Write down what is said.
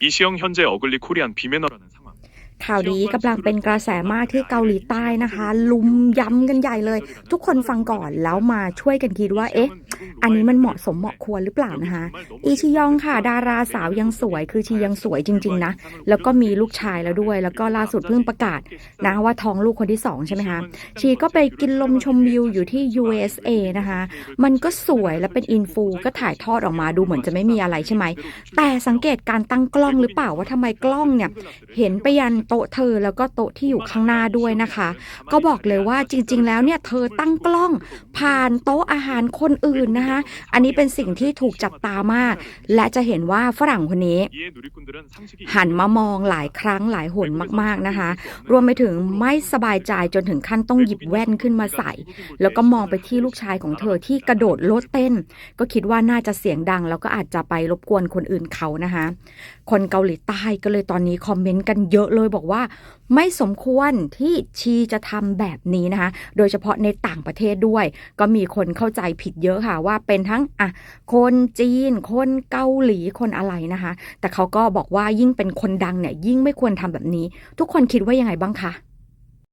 이시영 현재 어글리 코리안 비매너라는. ข่าวนี้กำลังเป็นกระแสมากที่เกาหลีใต้นะคะ ลุมย้ำกันใหญ่เลย ทุกคนฟังก่อนแล้วมาช่วยกันคิดว่า เอ๊ะ อันนี้มันเหมาะสมเหมาะควรหรือเปล่านะคะ อีชิยองค่ะ ดาราสาวยังสวยคือชียังสวยจริง ๆ นะ แล้วก็มีลูกชายแล้วด้วย แล้วก็ล่าสุดเพิ่งประกาศนะว่าท้องลูกคนที่สองใช่ไหมคะชีก็ไปกินลมชมวิวอยู่ที่ USA นะคะ มันก็สวยและเป็นอินฟูก็ถ่ายทอดออกมาดูเหมือนจะไม่มีอะไรใช่ไหมแต่สังเกตการตั้งกล้องหรือเปล่าว่าทำไมกล้องเนี่ยเห็นไปยันโต๊ะเธอแล้วก็โต๊ะที่อยู่ข้างหน้าด้วยนะคะ ก็บอกเลยว่าจริง ๆ แล้วเนี่ยเธอตั้งกล้องผ่านโต๊ะอาหารคนอื่นนะคะ อันนี้เป็นสิ่งที่ถูกจับตามาก และจะเห็นว่าฝรั่งคนนี้ หันมามองหลายครั้งหลายหนมาก ๆนะคะ รวมไปถึงไม่สบายใจจนถึงขั้นต้องหยิบแว่นขึ้นมาใส่ แล้วก็มองไปที่ลูกชายของเธอที่กระโดดโลดเต้น ก็คิดว่าน่าจะเสียงดัง แล้วก็อาจจะไปรบกวนคนอื่นเขานะคะ คนเกาหลีใต้ก็เลยตอนนี้คอมเมนต์กันเยอะเลยบอกว่าไม่สมควรที่ชีจะทำแบบนี้นะคะ โดยเฉพาะในต่างประเทศด้วย ก็มีคนเข้าใจผิดเยอะค่ะว่าเป็นทั้งอะคนจีน คนเกาหลีคนอะไรนะคะ แต่เขาก็บอกว่ายิ่งเป็นคนดังเนี่ยยิ่งไม่ควรทำแบบนี้ ทุกคนคิดว่ายังไงบ้างคะ